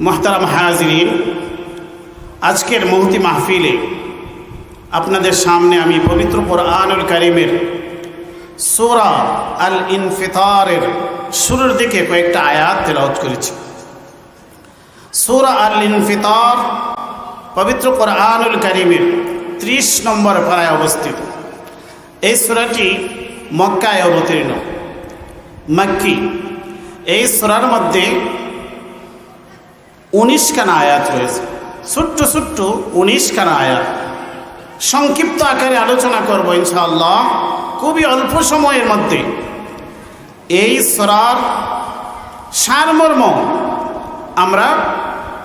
মোহতারাম হাজরিন, আজকের মহতি মাহফিলে আপনাদের সামনে আমি পবিত্র কোরআনুল করিমের সোরা আল ইনফিতারের শুরুর দিকে কয়েকটা আয়াত তেলাওয়াত করেছি। সোরা আল ইনফিতার পবিত্র কোরআনুল করিমের ত্রিশ নম্বর পাড়ায় অবস্থিত। এই সুরাটি মক্কায় অবতীর্ণ। মক্কি। এই সুরার মধ্যে উনিশ খানা আয়াত রয়েছে ছোট্ট ছোট্ট উনিশ খানা আয়াত। সংক্ষিপ্ত আকারে আলোচনা করব ইনশাআল্লাহ, খুবই অল্প সময়ের মধ্যে। এই সরার সারমর্ম আমরা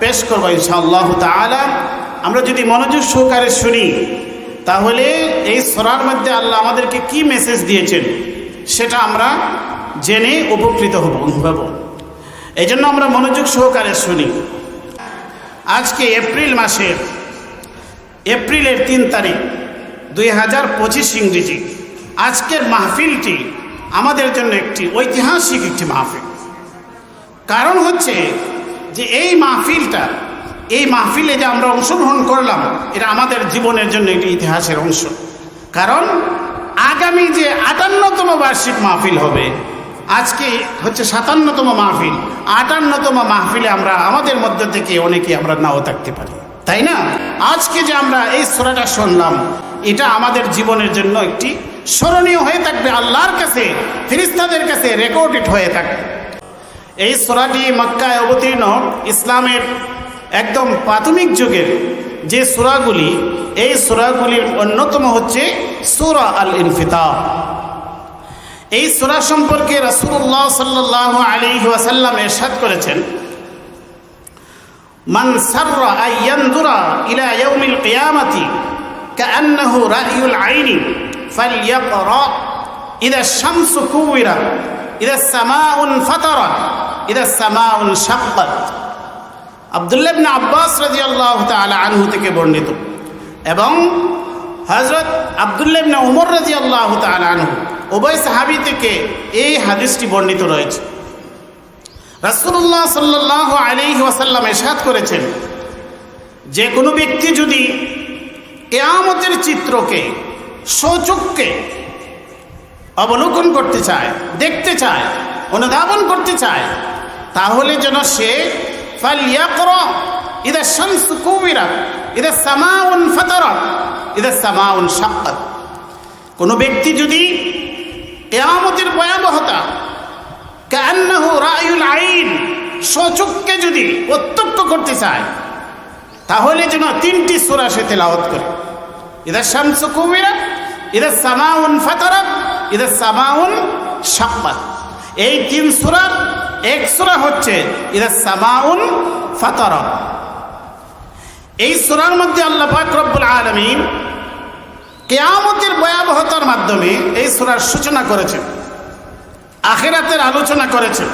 পেশ করব ইনশাআল্লাহ তালা আমরা যদি মনোযোগ সহকারে শুনি, তাহলে এই সরার মধ্যে আল্লাহ আমাদেরকে কি মেসেজ দিয়েছেন, সেটা আমরা জেনে উপকৃত হব হব। এই জন্য আমরা মনোযোগ সহকারে শুনি। আজকে এপ্রিল মাসের, এপ্রিলের তিন তারিখ, দুই হাজার পঁচিশ ইংরেজি। আজকের মাহফিলটি আমাদের জন্য একটি ঐতিহাসিক একটি মাহফিল। কারণ হচ্ছে যে এই মাহফিলটা, এই মাহফিলে যে আমরা অংশগ্রহণ করলাম, এটা আমাদের জীবনের জন্য একটি ইতিহাসের অংশ। কারণ আগামী যে আটান্নতম বার্ষিক মাহফিল হবে আজকে হচ্ছে সাতান্নতম মাহফিল, আটান্নতম মাহফিলে আমরা আমাদের মধ্য থেকে অনেকে আমরা নাও থাকতে পারি। তাই না? আজকে যে আমরা এই সোরাটা শুনলাম, এটা আমাদের জীবনের জন্য একটি স্মরণীয় হয়ে থাকবে, আল্লাহর কাছে ফিরিস্তাদের কাছে রেকর্ডেড হয়ে থাকবে। এই সোরাটি মক্কায় অবতীর্ণ ইসলামের একদম প্রাথমিক যুগের যে সুরাগুলি, এই সুরাগুলির অন্যতম হচ্ছে সুরা আল ইনফিতা এই সুরা সম্পর্কে রসুল্লাহ সাল্লাহ আলী ওয়াসাল্লাম এরশাদ করেছেন। মান সাররা আইয়ানদুরা ইলা ইয়াউমিল কিয়ামাতি কাআন্নাহু রাইউল আইনি ফালইয়াকরা ইদা শামসু কুবিরাত ইদা সামাউন ফাতারাত ইদা সামাউন শাক্কাত। আবদুল্লাহ ইবনে আব্বাস রাদিয়াল্লাহু তাআলা আনহু থেকে বর্ণিত। এবং হযরত আবদুল্লাহ ইবনে ওমর রাদিয়াল্লাহু তাআলা আনহু উভয় সাহাবি থেকে এই হাদিসটি বর্ণিত রয়েছে। রাসূলুল্লাহ সাল্লাল্লাহু আলাইহি ওয়াসাল্লাম ইরশাদ করেছেন, যে কোনো ব্যক্তি যদি কেয়ামতের চিত্রকে সচক্ষে অবলোকন করতে চায়, দেখতে চায়, অনুধাবন করতে চায়, তাহলে যেন সে কোনো ব্যক্তি যদি কেয়ামতের ভয়াবহতা কান্নাহু রায়ুল আইন সচক্ষে যদি প্রত্যক্ষ করতে চায়, তাহলে যেন তিনটি সুরা সে তেলাওয়াত করে। এদের শামস কুবিরাত এদের সামাউন ফাতারাত এদের সামাউন শাক্কাত। এই তিন সুরার এক সুরা হচ্ছে এদের সামাউন ফাতারাত। এই সুরার মধ্যে আল্লাহ পাক রব্বুল আলামিন কেয়ামতের ভয়াবহতার মাধ্যমে এই সুরার সূচনা করেছেন আখেরাতের আলোচনা করেছেন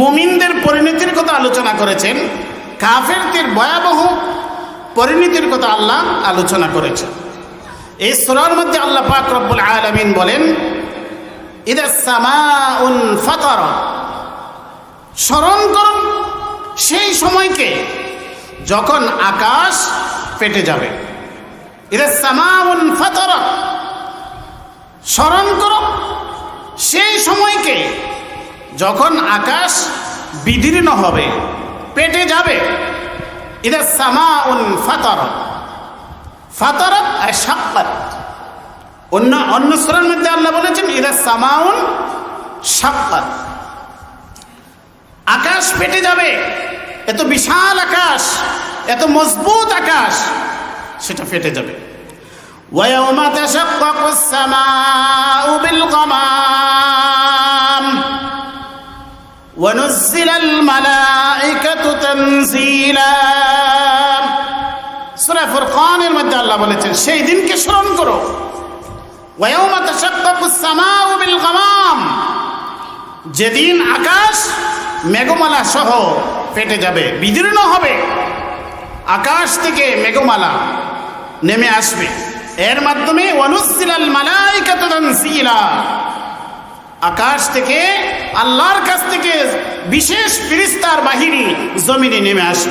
মুমিনদের পরিণতির কথা আলোচনা করেছেন, কাফেরদের ভয়াবহ পরিণতির কথা আল্লাহ আলোচনা করেছেন এই সুরার মধ্যে আল্লাহ পাক রব্বুল আলামিন বলেন স্মরণ করুন সেই সময়কে যখন আকাশ পেটে যাবে। ফাতার। স্মরণ করো, সেই সময়কে যখন আকাশ বিদীর্ণ হবে, পেটে যাবে, ইদা সামাউন ফাতার। ফাতারাত আর সাক্কাত অন্য অন্য সুরার মধ্যে আল্লাহ বলেছেন, ইদা সামাউন সাক্কাত আকাশ পেটে যাবে, এত বিশাল আকাশ, এত মজবুত আকাশ, সেটা ফেটে যাবে। ويوم تشقق السماء بالغمام ونزل الملائكة تنزيلا সুরা ফুরকানের মধ্যে আল্লাহ বলেছেন সেই দিনকে স্মরণ করো ওয়ায়ৌমা তাশাক্কাকুস সামাউ বিল গামাম যেদিন আকাশ মেঘমালা সহ ফেটে যাবে বিদীর্ণ হবে আকাশ থেকে মেঘমালা নেমে আসবে এর মাধ্যমে আকাশ থেকে আল্লাহর কাছ থেকে বিশেষ ফিরিস্তার বাহিনী জমিনে নেমে আসে।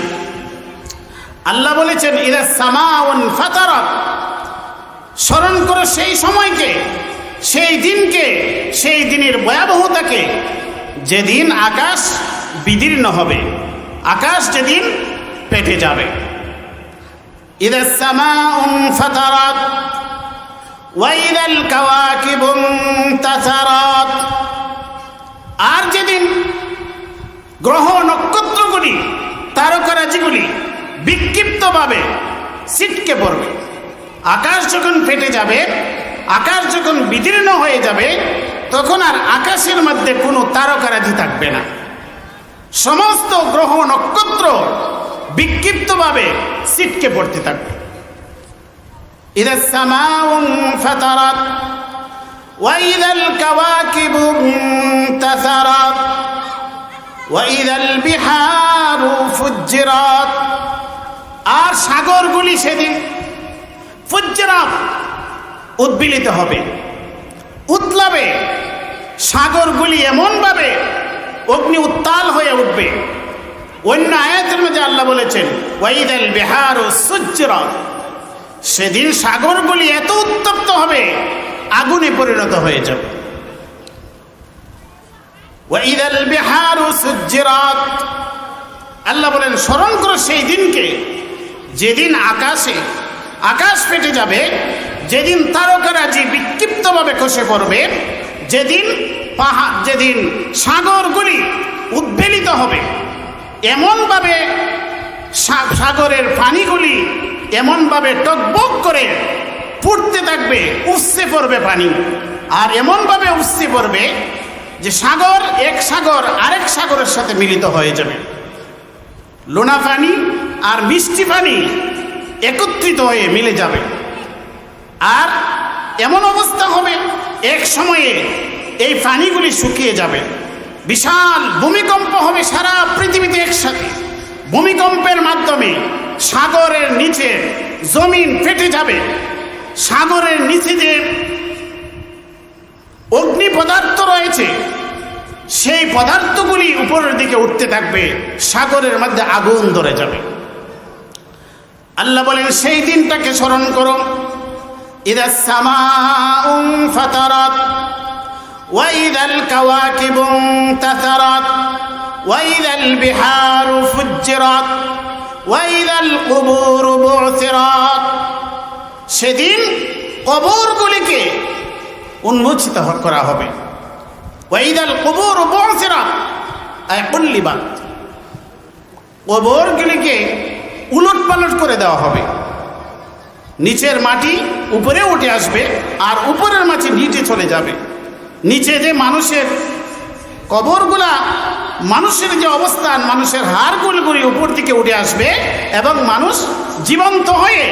আল্লাহ বলেছেন ইরা সামাউন ফাতারাত। স্মরণ করো সেই সময়কে, সেই দিনকে, সেই দিনের ভয়াবহতাকে। যেদিন আকাশ বিদীর্ণ হবে, আকাশ যেদিন পেটে যাবে। ইদা সামাউন ফাতারাত ওয়াইদাল الكواكب انتثرت আর যেদিন গ্রহ নক্ষত্রগুলি তারকারাজিগুলি বিক্ষিপ্তভাবে ছিটকে পড়বে আকাশ যখন ফেটে যাবে আকাশ যখন বিদীর্ণ হয়ে যাবে তখন আর আকাশের মধ্যে কোনো তারকারাজি থাকবে না সমস্ত গ্রহ নক্ষত্র বিক্ষিপ্তভাবে ছিটকে পড়তে থাকবে إذا السماء انفطرت وإذا الكواكب انتثرت وإذا البحار فجرت আর সাগরগুলি সেদিন ফুজ্জরাত উদ্বিলিত হবে উতলাবে সাগরগুলি এমনভাবে অগ্নি উত্তাল হয়ে উঠবে অন্য আয়াতের মধ্যে আল্লাহ বলেছেন, ওয়াইদাল বিহার ও সুজ্জরাত সেদিন সাগরগুলি এত উত্তপ্ত হবে, আগুনে পরিণত হয়ে যাবে। ওয়াইদাল বিহারু সুজ্জিরাত আল্লাহ বলেন, স্মরণ করো সেই দিনকে। যেদিন আকাশে আকাশ ফেটে যাবে, যেদিন তারকারাজি বিক্ষিপ্তভাবে খসে পড়বে, যেদিন পাহাড় যেদিন সাগরগুলি উদ্বেলিত হবে এমনভাবে সাগরের পানিগুলি এমনভাবে টকবক করে ফুটতে থাকবে উৎসে পড়বে পানি। আর এমনভাবে উচ্ছে পড়বে যে সাগর এক সাগর আরেক সাগরের সাথে মিলিত হয়ে যাবে। লোনা পানি আর মিষ্টি পানি একত্রিত হয়ে মিলে যাবে। আর এমন অবস্থা হবে, এক সময়ে এই পানিগুলি শুকিয়ে যাবে। বিশাল ভূমিকম্প হবে সারা পৃথিবীতে একসাথে। ভূমিকম্পের মাধ্যমে সাগরের নিচে জমিন ফেটে যাবে। সাগরের নিচে যে অগ্নি পদার্থ রয়েছে, সেই পদার্থগুলি উপরের দিকে উঠতে থাকবে, সাগরের মধ্যে আগুন ধরে যাবে। আল্লাহ বলেন, সেই দিনটাকে স্মরণ করো। ইদা সামা وإذا الكواكب انتثرت وإذا البحار فجرت وإذا القبور بعثرت সেদিন কবরগুলিকে উন্মোচিত হ- করা হবে ওয়াইদাল কবর বসেরা কুল্লিবাত কবরগুলিকে উলট পালট করে দেওয়া হবে নিচের মাটি উপরে উঠে আসবে আর উপরের মাটি নিচে চলে যাবে নিচে যে মানুষের কবরগুলা, মানুষের যে অবস্থান, মানুষের হাড়গুলগুলি উপর দিকে উঠে আসবে এবং মানুষ জীবন্ত হয়ে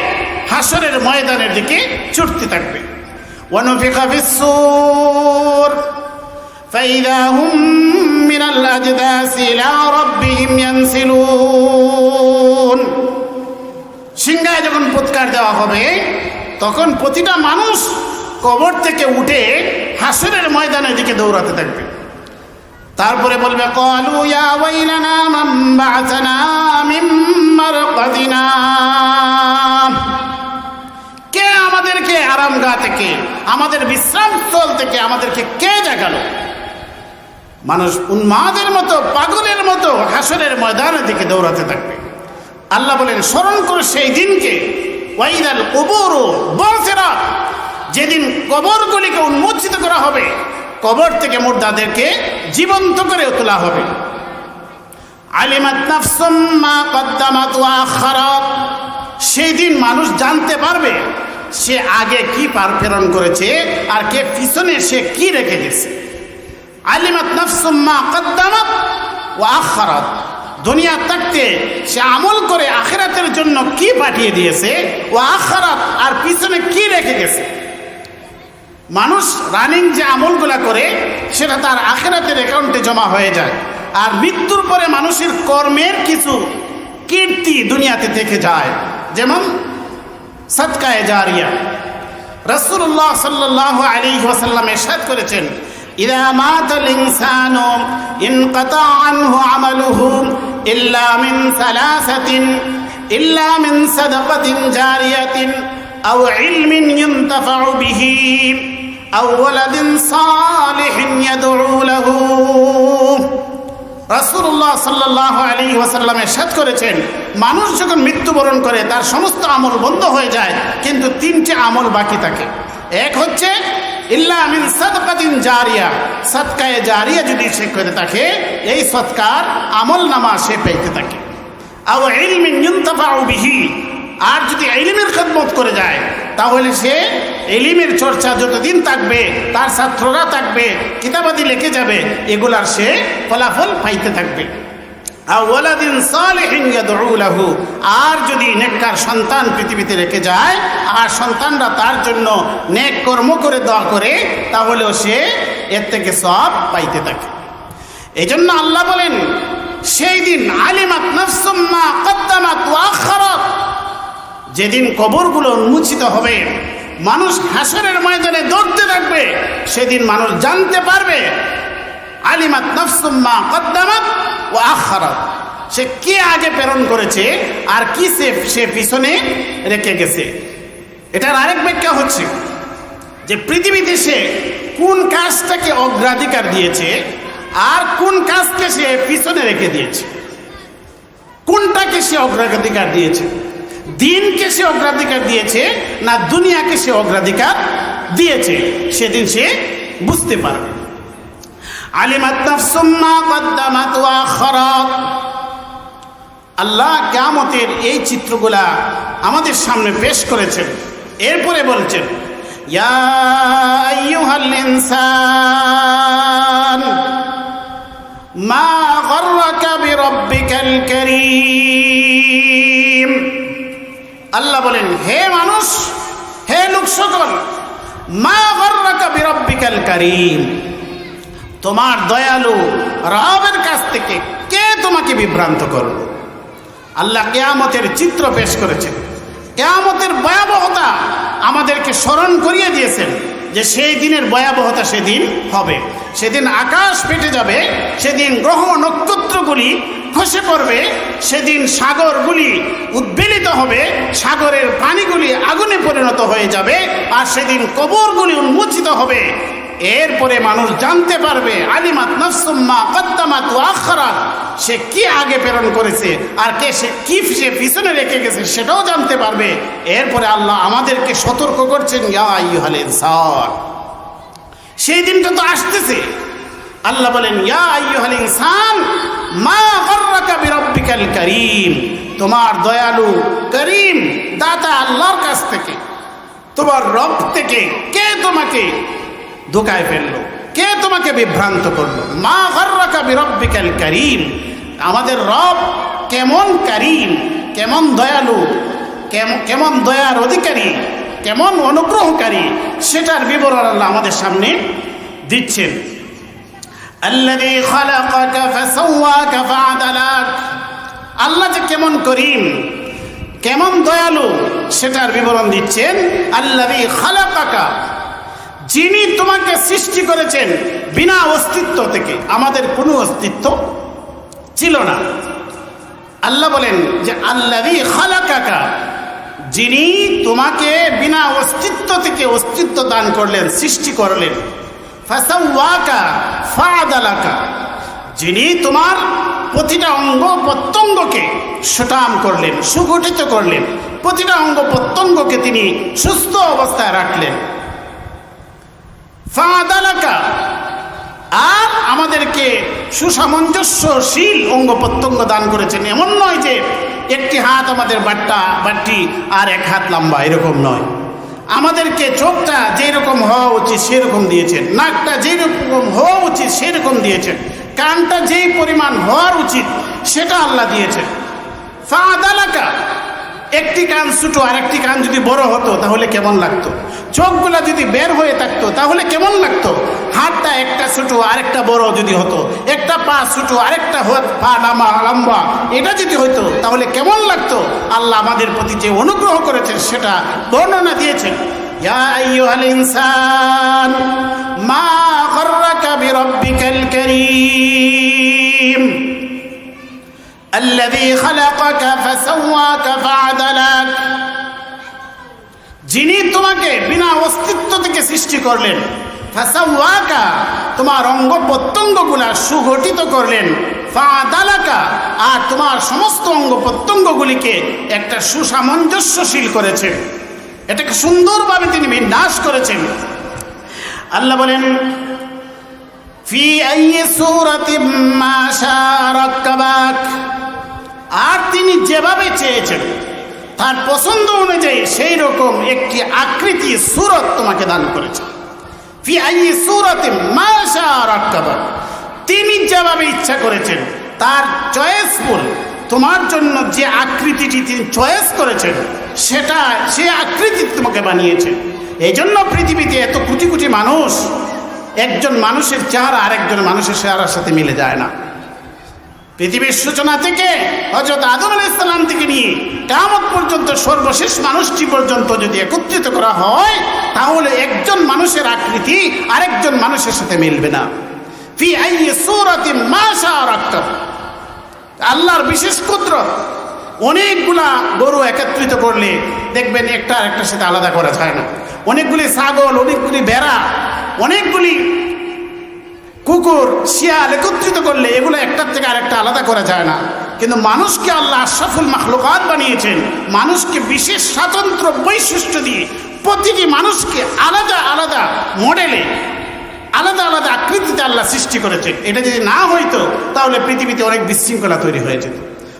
হাসরের ময়দানের দিকে ছুটতে থাকবে। সিংহায় যখন পুৎকার দেওয়া হবে, তখন প্রতিটা মানুষ কবর থেকে উঠে হাসরের ময়দানের দিকে দৌড়াতে থাকবে। তারপরে বলবে, কলু কে আমাদেরকে আরাম আরামগা থেকে, আমাদের বিশ্রাম স্থল থেকে আমাদেরকে কে জাগালো মানুষ উন্মাদের মতো, পাগলের মতো হাসরের ময়দানের দিকে দৌড়াতে থাকবে। আল্লাহ বলেন, স্মরণ করে সেই দিনকে। ওয়াইদাল কবর বসেরা যেদিন কবরগুলিকে উন্মোচিত করা হবে, কবর থেকে মুর্দাদেরকে জীবন্ত করে তোলা হবে। আলিমাত নাফসুম মা কদ্দামাত ওয়া আখারাত। সেই দিন মানুষ জানতে পারবে সে আগে কি পার প্রেরণ করেছে আর কে পিছনে সে কি রেখে গেছে আলিমাত নাফসুম মা কদ্দামাত ওয়া আখারাত। দুনিয়া থাকতে সে আমল করে আখেরাতের জন্য কি পাঠিয়ে দিয়েছে? ও আখারাত আর পিছনে কি রেখে গেছে? মানুষ রানিং যে আমলগুলা করে সেটা তার আখেরাতের অ্যাকাউন্টে জমা হয়ে যায় আর মৃত্যুর পরে মানুষের কর্মের কিছু কীর্তি দুনিয়াতে থেকে যায় যেমন সৎকায় জারিয়া রসুল্লাহ সাল্লাহ আলী ওয়াসাল্লাম এরশাদ করেছেন إذا مات الإنسان انقطع عنه عمله إلا من ثلاثة إلا من صدقة جارية أو علم ينتفع به أو ولد صالح يدعو له রাসূলুল্লাহ সাল্লাল্লাহু আলাইহি ওয়াসাল্লাম এরশাদ করেছেন মানুষ যখন মৃত্যুবরণ করে তার সমস্ত আমল বন্ধ হয়ে যায় কিন্তু তিনটে আমল বাকি থাকে এক হচ্ছে ইল্লা মিন সাদকাতিন জারিয়া সদকায়ে জারিয়া যদি সে করে থাকে এই সৎকার আমল নামা সে পেতে থাকে আও ইলমিন ইউনতাফাউ বিহি আর যদি এলিমের খেদমত করে যায়, তাহলে সে এলিমের চর্চা যতদিন থাকবে, তার ছাত্ররা থাকবে, কিতাবাদি লিখে যাবে, এগুলার সে ফলাফল পাইতে থাকবে। আর যদি নেককার সন্তান পৃথিবীতে রেখে যায়, আর সন্তানরা তার জন্য নেক কর্ম করে দোয়া করে, তাহলেও সে এর থেকে সব পাইতে থাকে। এই জন্য আল্লাহ বলেন, সেই দিন আলিমাত যেদিন কবরগুলো উন্মোচিত হবে, মানুষ হাসরের ময়দানে দৌড়তে থাকবে, সেদিন মানুষ জানতে পারবে, আলিমাত নফসুম্মা কদ্দামাত ও আখারাত। সে কে আগে প্রেরণ করেছে আর কি সে সে পিছনে রেখে গেছে? এটার আরেক ব্যাখ্যা হচ্ছে যে পৃথিবীতে সে কোন কাজটাকে অগ্রাধিকার দিয়েছে আর কোন কাজকে সে পিছনে রেখে দিয়েছে? কোনটাকে সে অগ্রাধিকার দিয়েছে? দিনকে সে অগ্রাধিকার দিয়েছে না দুনিয়াকে সে অগ্রাধিকার দিয়েছে, সেদিন সে বুঝতে পারবে। আল্লাহ কিয়ামতের এই চিত্রগুলা আমাদের সামনে পেশ করেছেন। এরপরে বলছেন মা আল্লাহ বলেন, হে মানুষ, হে লোক সকল মা বিরাব্বিকাল কারীম, তোমার দয়ালু রবের কাছ থেকে কে তোমাকে বিভ্রান্ত করল আল্লাহ কেয়ামতের চিত্র পেশ করেছেন। কেয়ামতের ভয়াবহতা আমাদেরকে স্মরণ করিয়ে দিয়েছেন যে সেই দিনের ভয়াবহতা সেদিন হবে। সেদিন আকাশ ফেটে যাবে, সেদিন গ্রহ নক্ষত্রগুলি খসে পড়বে, সেদিন সাগরগুলি উদ্বেলিত হবে, সাগরের পানিগুলি আগুনে পরিণত হয়ে যাবে, আর সেদিন কবরগুলি উন্মোচিত হবে। এরপরে মানুষ জানতে পারবে, আলিমাত নফসুম্মা কদ্দামাত আখারাত। সে কি আগে প্রেরণ করেছে, আর কে সে, কি সে পিছনে রেখে গেছে, সেটাও জানতে পারবে। এরপরে আল্লাহ আমাদেরকে সতর্ক করছেন, ইয়া ইনসান। সেই দিনটা তো আসতেছে। আল্লাহ বলেন, ইয়া ইনসান মা গররাকা বিরাব্বিকাল কারীম। তোমার দয়ালু করিম, দাতা আল্লাহর কাছ থেকে। তোমার রব থেকে কে তোমাকে ধোকায় ফেলল? কে তোমাকে বিভ্রান্ত করল? মা গর্রাকা বিরব্বিকাল করিম। আমাদের রব কেমন করিম, কেমন দয়ালু কেমন দয়ার অধিকারী, কেমন অনুগ্রহকারী, সেটার বিবরণ আল্লাহ আমাদের সামনে দিচ্ছেন। আল্লাযী খালাকাকা ফাসাওয়াকা ফাআদালাক। আল্লাহ যে কেমন করিম, কেমন দয়ালু, সেটার বিবরণ দিচ্ছেন আল্লাহরি খালাকাকা, যিনি তোমাকে সৃষ্টি করেছেন বিনা অস্তিত্ব থেকে। আমাদের কোনো অস্তিত্ব ছিল না। আল্লাহ বলেন যে আল্লাহরি খালাকাকা, যিনি তোমাকে বিনা অস্তিত্ব থেকে অস্তিত্ব দান করলেন, সৃষ্টি করলেন। যিনি তোমার প্রতিটা অঙ্গ প্রত্যঙ্গকে সুটাম করলেন সুগঠিত করলেন, প্রতিটা অঙ্গ প্রত্যঙ্গকে তিনি সুস্থ অবস্থায় রাখলেন। আর আমাদেরকে সুসামঞ্জস্যশীল অঙ্গ প্রত্যঙ্গ দান করেছেন। এমন নয় যে একটি হাত আমাদের বাট্টা, বাট্টি আর এক হাত লম্বা, এরকম নয়। আমাদেরকে চোখটা যেরকম হওয়া উচিত সেরকম দিয়েছেন, নাকটা যেরকম হওয়া উচিত সেরকম দিয়েছেন, কানটা যেই পরিমাণ হওয়ার উচিত সেটা আল্লাহ দিয়েছেন। ফাদালাকা একটি কান ছোট আর একটি কান যদি বড় হতো, তাহলে কেমন লাগতো? চোখগুলা যদি বের হয়ে থাকতো, তাহলে কেমন লাগতো? হাতটা একটা ছোটো, আরেকটা বড় যদি হতো, একটা পা ছোটো, আরেকটা পা লামা লম্বা, এটা যদি হতো তাহলে কেমন লাগতো? আল্লাহ আমাদের প্রতি যে অনুগ্রহ করেছেন, সেটা বর্ণনা দিয়েছেন। ইনসান, মা করিম। الذي خلقك فسواك فعدلك যিনি তোমাকে বিনা অস্তিত্ব থেকে সৃষ্টি করলেন ফাসাওয়াকা তোমার অঙ্গ প্রত্যঙ্গগুলা সুগঠিত করলেন ফাদালাকা আর তোমার সমস্ত অঙ্গ প্রত্যঙ্গগুলিকে একটা সুসামঞ্জস্যশীল করেছেন এটাকে সুন্দরভাবে তিনি বিন্যাস করেছেন আল্লাহ বলেন ফি আর তিনি যেভাবে চেয়েছেন, তার পছন্দ অনুযায়ী সেই রকম একটি আকৃতি সুরত তোমাকে দান করেছে। ফি আইয়ি সূরাতিম মা শাআ রাক্কাবাক তিনি যেভাবে ইচ্ছা করেছেন, তার চয়েস চয়েসফুল তোমার জন্য যে আকৃতিটি তিনি চয়েস করেছেন, সেটা, সে আকৃতি তোমাকে বানিয়েছে। এই জন্য পৃথিবীতে এত কোটি কোটি মানুষ একজন মানুষের চেহারা আরেকজন মানুষের চেহারার সাথে মিলে যায় না। পৃথিবীর সূচনা থেকে হজরত আদম আলাহ ইসলাম থেকে নিয়ে কামত পর্যন্ত সর্বশেষ মানুষটি পর্যন্ত যদি একত্রিত করা হয়, তাহলে একজন মানুষের আকৃতি আরেকজন মানুষের সাথে মিলবে না। আল্লাহর বিশেষ কুদরত। অনেকগুলা গরু একত্রিত করলে দেখবেন একটা আরেকটার সাথে আলাদা করা যায় না। অনেকগুলি ছাগল, অনেকগুলি বেড়া অনেকগুলি কুকুর, শিয়াল একত্রিত করলে এগুলো একটার থেকে আরেকটা আলাদা করা যায় না। কিন্তু মানুষকে আল্লাহ আশরাফুল মাখলুকাত বানিয়েছেন। মানুষকে বিশেষ স্বাতন্ত্র বৈশিষ্ট্য দিয়ে প্রতিটি মানুষকে আলাদা আলাদা মডেলে আলাদা আলাদা আকৃতিতে আল্লাহ সৃষ্টি করেছেন। এটা যদি না হইতো, তাহলে পৃথিবীতে অনেক বিশৃঙ্খলা তৈরি হয়ে যেত।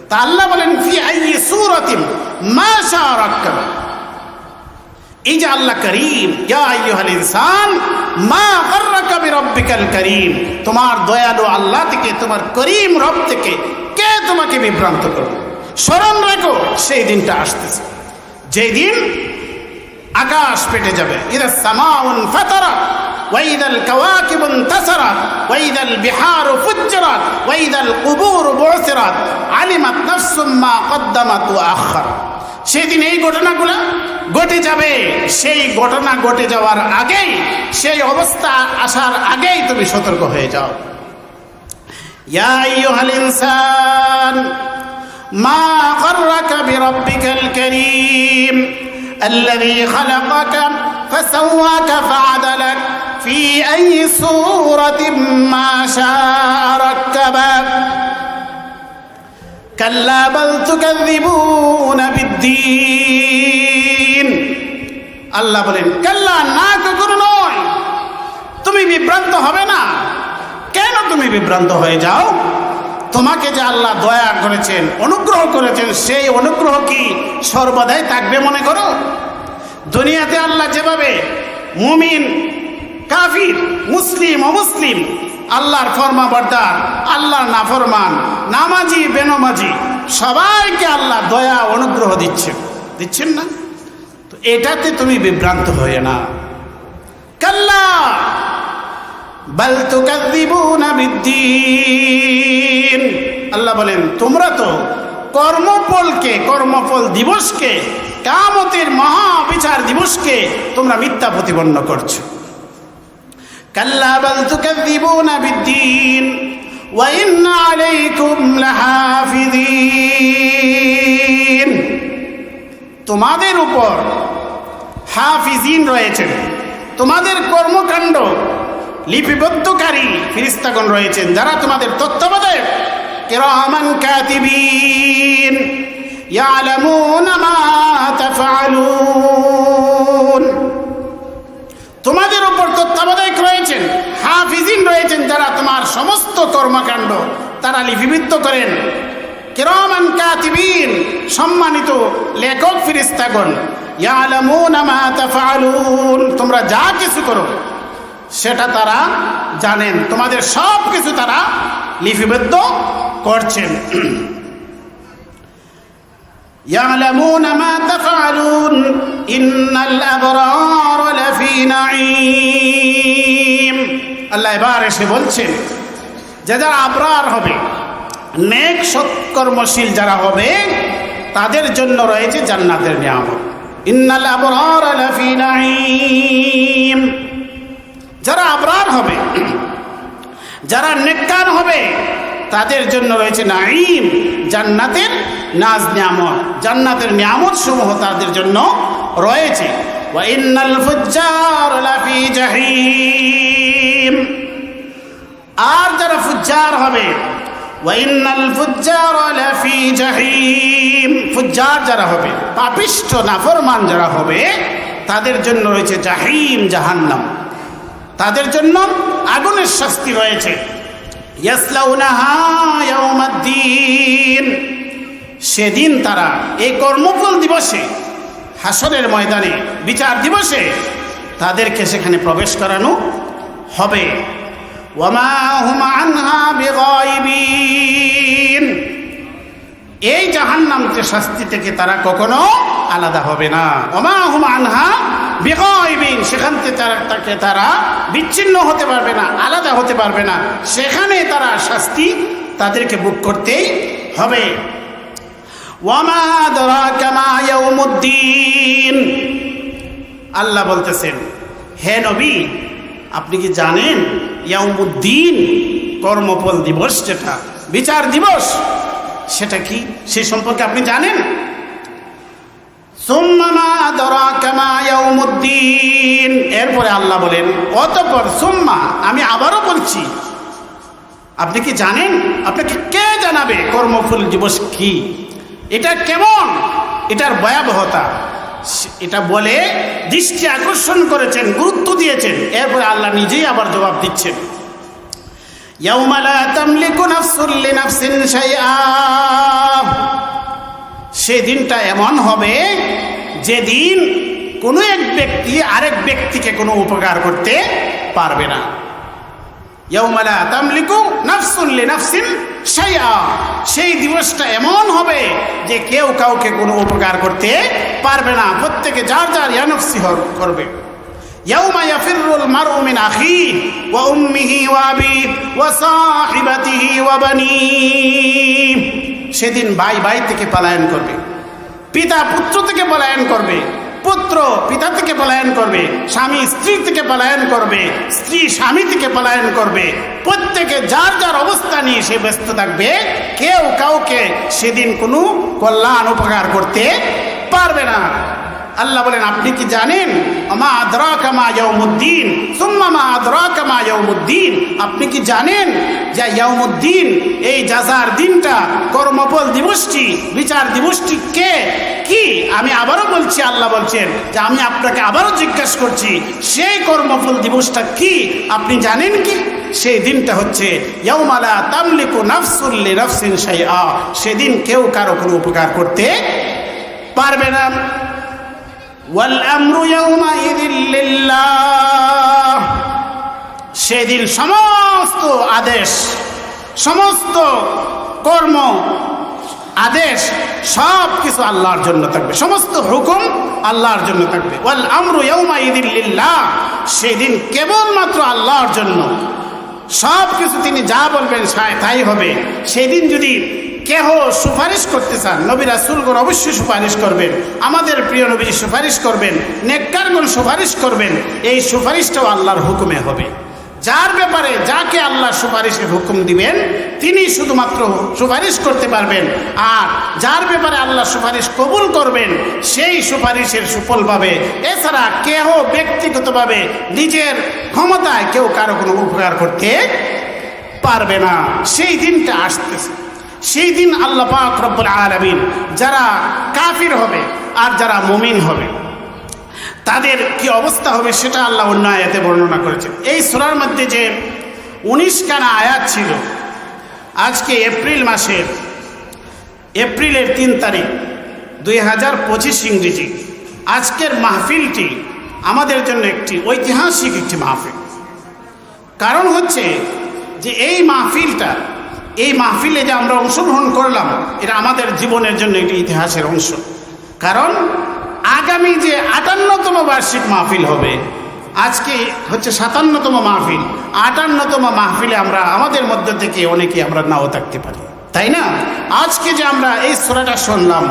তা আল্লাহ বলেন, ফি আইয়ি সূরাতিন মা রাক্কাবা। এই যে আল্লাহ করিম ইয়া আইয়ুহাল ইনসান মা গাররাকা বিরাব্বিকাল করিম তোমার দয়ালু আল্লাহ থেকে তোমার করিম রব থেকে কে তোমাকে বিভ্রান্ত করবে স্মরণ রেখো সেই দিনটা আসতেছে যেই দিন আকাশ পেটে যাবে ইদা সামাউন ফাতারা وإذا الكواكب انتصرت وإذا البحار فجرت وإذا القبور بعثرت علمت نفس ما قدمت وأخرت সেদিন এই ঘটনাগুলো ঘটে যাবে সেই ঘটনা ঘটে যাওয়ার আগেই সেই অবস্থা আসার আগেই তুমি সতর্ক হয়ে যাও ইয়া আইয়ুহাল ইনসান মা গররাকা বিরাব্বিকাল কারীম الذي خلقك فسواك فعدلك في أي صورة ما شاء ركبك كلا بل تكذبون بالدين আল্লাহ বলেন কাল্লা না কখনো নয় তুমি বিভ্রান্ত হবে না কেন তুমি বিভ্রান্ত হয়ে যাও তোমাকে যে আল্লাহ দয়া করেছেন অনুগ্রহ করেছেন সেই অনুগ্রহ কি সর্বদাই থাকবে মনে করো দুনিয়াতে আল্লাহ যেভাবে মুমিন কাফির মুসলিম অমুসলিম আল্লাহর ফরমা বর্দার আল্লাহর নাফরমান, নামাজি, বেনমাজি, সবাইকে আল্লাহ দয়া, অনুগ্রহ দিচ্ছে। দিচ্ছেন না? তো এটাতে তুমি বিভ্রান্ত হয়ে না। কাল্লা আল্লাহ বলেন, তোমরা তো কর্মফলকে, কর্মফল দিবসকে কামতের মহাবিচার দিবসকে তোমরা মিথ্যা প্রতিপন্ন করছ। বাল তুকাযযিবুনা বিদ্দীন, ওয়া ইন্না আলাইকুম লাহাফিযিন। তোমাদের উপর হাফিজিন রয়েছেন, তোমাদের কর্মকাণ্ড লিপিবদ্ধকারী ফিরিস্তাগণ রয়েছেন, যারা তোমাদের তত্ত্বাবধায়ক। কিরামান কাতিবিন, ইয়ালামুনা মা তাফআলুন। তোমাদের উপর তত্ত্বাবধায়ক রয়েছেন, হাফিজিন রয়েছেন যারা তোমার সমস্ত কর্মকাণ্ড তারা লিপিবদ্ধ করেন। কিরামান কাতিবিন, সম্মানিত লেখক ফিরিস্তাগণ তোমরা যা কিছু করো, সেটা তারা জানেন। তোমাদের সব কিছু তারা লিপিবদ্ধ করছেন। يعلمون ما تفعلون إن الأبرار لفي نعيم আল্লাহ এবার এসে বলছেন যে যারা আবরার হবে নেক সৎকর্মশীল যারা হবে তাদের জন্য রয়েছে জান্নাতের নিয়ামত ইন্নাল আবরার লাফি নাঈম যারা আবরার হবে যারা নেককার হবে তাদের জন্য রয়েছে নাইম জান্নাতের নাজ নিয়ামত। জান্নাতের নিয়ামত সমূহ তাদের জন্য রয়েছে। আর যারা ফুজ্জার হবে ফুজ্জার যারা হবে, পাপিষ্ঠ, নাফরমান যারা হবে, তাদের জন্য রয়েছে জাহিম জাহান্নাম। তাদের জন্য আগুনের শাস্তি রয়েছে। সেদিন তারা এই কর্মফল দিবসে, হাসরের ময়দানে, বিচার দিবসে তাদেরকে সেখানে প্রবেশ করানো হবে। এই জাহান্নাম যে শাস্তি থেকে তারা কখনো আলাদা হবে না। ওমা হুম আনহা বিগাইবিন সেখান থেকে তারা বিচ্ছিন্ন হতে পারবে না, আলাদা হতে পারবে না। সেখানে তারা শাস্তি তাদেরকে বুক করতেই হবে। আল্লাহ বলতেছেন, হে নবী, আপনি কি জানেন ইয়াউমুদ্দিন কর্মফল দিবস যেটা? বিচার দিবস? সেটা কি? সে সম্পর্কে আপনি জানেন? দরা এরপরে আল্লাহ বলেন, অতপর সুম্মা, আমি আবারও বলছি, আপনি কি জানেন? আপনাকে কে জানাবে কর্মফুল দিবস কি? এটা কেমন? এটার ভয়াবহতা। এটা বলে দৃষ্টি আকর্ষণ করেছেন, গুরুত্ব দিয়েছেন। এরপরে আল্লাহ নিজেই আবার জবাব দিচ্ছেন। সে দিনটা এমন হবে যেদিন কোনো এক ব্যক্তি আরেক ব্যক্তিকে কোনো উপকার করতে পারবে না। সেই দিবসটা এমন হবে যে কেউ কাউকে কোনো উপকার করতে পারবে না। প্রত্যেকে যার যার ইয়ানফসি করবে। আখিহি ওয়া উম্মিহি ওয়া আবিহি ওয়া সাহিবাতিহি ওয়া বানিহি। সেদিন ভাই ভাই থেকে পলায়ন করবে। পিতা পুত্র থেকে পলায়ন করবে। পুত্র পিতা থেকে পলায়ন করবে। স্বামী স্ত্রী থেকে পলায়ন করবে। স্ত্রী স্বামী থেকে পলায়ন করবে। প্রত্যেকে যার যার অবস্থা নিয়ে সে ব্যস্ত থাকবে, কেউ কাউকে সেদিন কোনো কল্যাণ উপকার করতে পারবে না। আল্লাহ বলেন, আপনি কি জানেন? আমা আদরা কামা ইয়াউমুদ্দিন, সুম্মা মা আদরা কামা ইয়াউমুদ্দিন। আপনি কি জানেন যে ইয়াউমুদ্দিন, এই জাজার দিনটা, কর্মফল দিবসটি, বিচার দিবসটি কে? কি? আমি আবারও বলছি, আল্লাহ বলছেন যে আমি আপনাকে আবারও জিজ্ঞাসা করছি, সেই কর্মফল দিবসটা কি? আপনি জানেন কি? সেই দিনটা হচ্ছে ইয়াউমালা তামলিকু নাফসুল্লি নাফসিন শাইআ। সেদিন কেউ কারও কোনো উপকার করতে পারবে না। والأمر يومئذ لله সেদিন সমস্ত আদেশ সমস্ত কর্ম আদেশ সব কিছু আল্লাহর জন্য থাকবে সমস্ত হুকুম আল্লাহর জন্য থাকবে ওয়াল আমরু ইয়াউমা লিল্লাহ সেদিন কেবলমাত্র আল্লাহর জন্য সব কিছু তিনি যা বলবেন সা- তাই হবে সেদিন যদি কেহ সুপারিশ করতে চান, নবী রাসুলগণ অবশ্যই সুপারিশ করবেন। আমাদের প্রিয় নবীজি সুপারিশ করবেন, নেককারগণ সুপারিশ করবেন, এই সুপারিশটাও আল্লাহর হুকুমে হবে। যার ব্যাপারে যাকে আল্লাহ সুপারিশের হুকুম দিবেন, তিনি শুধুমাত্র সুপারিশ করতে পারবেন। আর যার ব্যাপারে আল্লাহ সুপারিশ কবুল করবেন, সেই সুপারিশের সুফল পাবে এছাড়া কেহ ব্যক্তিগতভাবে নিজের ক্ষমতায় কেউ কারও কোনো উপকার করতে পারবে না। সেই দিনটা আসতেছে। সেই দিন আল্লাহ পাক রব্বুল আলামিন যারা কাফির হবে আর যারা মুমিন হবে, তাদের কি অবস্থা হবে সেটা আল্লাহ অন্য আয়াতে বর্ণনা করেছেন। এই সূরার মধ্যে যে উনিশ খানা আয়াত ছিল, আজকে এপ্রিল মাসের, এপ্রিলের তিন তারিখ, দুই হাজার পঁচিশ ইংরেজি, আজকের মাহফিলটি আমাদের জন্য একটি ঐতিহাসিক একটি মাহফিল। কারণ হচ্ছে যে এই মাহফিলটা এই মাহফিলে যে আমরা অংশগ্রহণ করলাম, এটা আমাদের জীবনের জন্য একটি ইতিহাসের অংশ। কারণ আগামী যে আটান্নতম বার্ষিক মাহফিল হবে, আজকে হচ্ছে সাতান্নতম মাহফিল। আটান্নতম মাহফিলে আমরা, আমাদের মধ্য থেকে অনেকে আমরা নাও থাকতে পারি। তাই না? আজকে যে আমরা এই সোরাটা শুনলাম,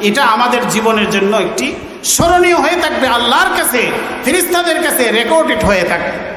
এটা আমাদের জীবনের জন্য একটি স্মরণীয় হয়ে থাকবে, আল্লাহর কাছে ফিরিস্তাদের কাছে রেকর্ডেড হয়ে থাকবে।